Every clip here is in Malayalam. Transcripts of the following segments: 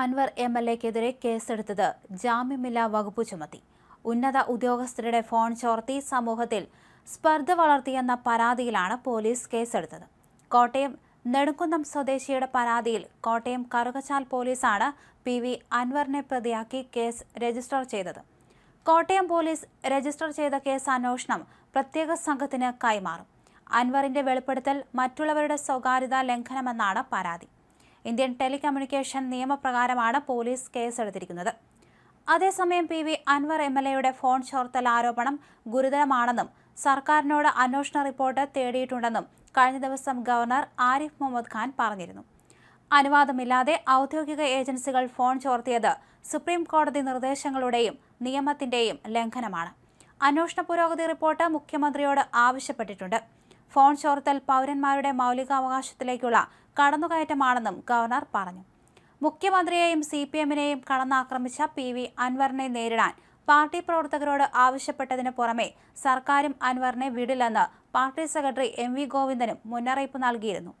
അൻവർ എം എൽ എക്കെതിരെ കേസെടുത്തത് ജാമ്യമില്ലാ വകുപ്പ് ചുമത്തി. ഉന്നത ഉദ്യോഗസ്ഥരുടെ ഫോൺ ചോർത്തി സമൂഹത്തിൽ സ്പർദ്ധ വളർത്തിയെന്ന പരാതിയിലാണ് പോലീസ് കേസെടുത്തത്. കോട്ടയം നെടുക്കുന്നം സ്വദേശിയുടെ പരാതിയിൽ കോട്ടയം കറുകച്ചാൽ പോലീസാണ് പി വി അൻവറിനെ പ്രതിയാക്കി കേസ് രജിസ്റ്റർ ചെയ്തത്. കോട്ടയം പോലീസ് രജിസ്റ്റർ ചെയ്ത കേസ് അന്വേഷണം പ്രത്യേക സംഘത്തിന് കൈമാറും. അൻവറിന്റെ വെളിപ്പെടുത്തൽ മറ്റുള്ളവരുടെ സ്വകാര്യതാ ലംഘനമെന്നാണ് പരാതി. ഇന്ത്യൻ ടെലികമ്മ്യൂണിക്കേഷൻ നിയമപ്രകാരമാണ് പോലീസ് കേസെടുത്തിരിക്കുന്നത്. അതേസമയം P V Anvar M L എയുടെ ഫോൺ ചോർത്തൽ ആരോപണം ഗുരുതരമാണെന്നും സർക്കാരിനോട് അന്വേഷണ റിപ്പോർട്ട് തേടിയിട്ടുണ്ടെന്നും കഴിഞ്ഞ ദിവസം ഗവർണർ ആരിഫ് മുഹമ്മദ് ഖാൻ പറഞ്ഞിരുന്നു. അനുവാദമില്ലാതെ ഔദ്യോഗിക ഏജൻസികൾ ഫോൺ ചോർത്തിയത് സുപ്രീം കോടതി നിർദ്ദേശങ്ങളുടെയും നിയമത്തിന്റെയും ലംഘനമാണ്. അന്വേഷണ പുരോഗതി റിപ്പോർട്ട് മുഖ്യമന്ത്രിയോട് ആവശ്യപ്പെട്ടിട്ടുണ്ട്. ഫോൺ ചോർത്തൽ പൗരന്മാരുടെ മൗലികാവകാശത്തിലേക്കുള്ള കടന്നുകയറ്റമാണെന്നും ഗവർണർ പറഞ്ഞു. മുഖ്യമന്ത്രിയെയും സി പി എമ്മിനെയും കടന്നാക്രമിച്ച പി വി അൻവറിനെ നേരിടാൻ പാർട്ടി പ്രവർത്തകരോട് ആവശ്യപ്പെട്ടതിന് പുറമെ സർക്കാരും അൻവറിനെ വിടില്ലെന്ന് പാർട്ടി സെക്രട്ടറി എം വി ഗോവിന്ദനും മുന്നറിയിപ്പ് നൽകിയിരുന്നു.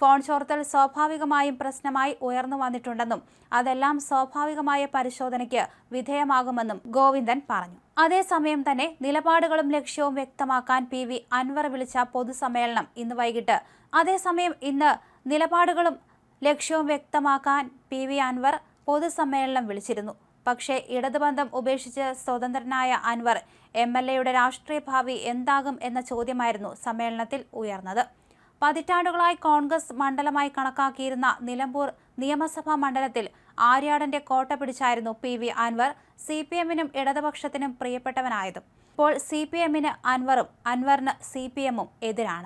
ഫോൺ ചോർത്തൽ സ്വാഭാവികമായും പ്രശ്നമായി ഉയർന്നു വന്നിട്ടുണ്ടെന്നും അതെല്ലാം സ്വാഭാവികമായ പരിശോധനയ്ക്ക് വിധേയമാകുമെന്നും ഗോവിന്ദൻ പറഞ്ഞു. അതേസമയം തന്നെ നിലപാടുകളും ലക്ഷ്യവും വ്യക്തമാക്കാൻ പി വി അൻവർ വിളിച്ച പൊതുസമ്മേളനം ഇന്ന് വൈകിട്ട്. അതേസമയം ഇന്ന് നിലപാടുകളും ലക്ഷ്യവും വ്യക്തമാക്കാൻ പി വി അൻവർ പൊതുസമ്മേളനം വിളിച്ചിരുന്നു. പക്ഷേ ഇടതുബന്ധം ഉപേക്ഷിച്ച് സ്വതന്ത്രനായ അൻവർ എം എൽ എയുടെ രാഷ്ട്രീയ ഭാവി എന്താകും എന്ന ചോദ്യമായിരുന്നു സമ്മേളനത്തിൽ ഉയർന്നത്. പതിറ്റാണ്ടുകളായി കോൺഗ്രസ് മണ്ഡലമായി കണക്കാക്കിയിരുന്ന നിലമ്പൂർ നിയമസഭാ മണ്ഡലത്തിൽ ആര്യാടന്റെ കോട്ട പിടിച്ചായിരുന്നു P V Anvar C P എമ്മിനും ഇടതുപക്ഷത്തിനും പ്രിയപ്പെട്ടവനായതും. ഇപ്പോൾ സി പി എമ്മിന് അൻവറും അൻവറിന് സി പി എമ്മും എതിരാണ്.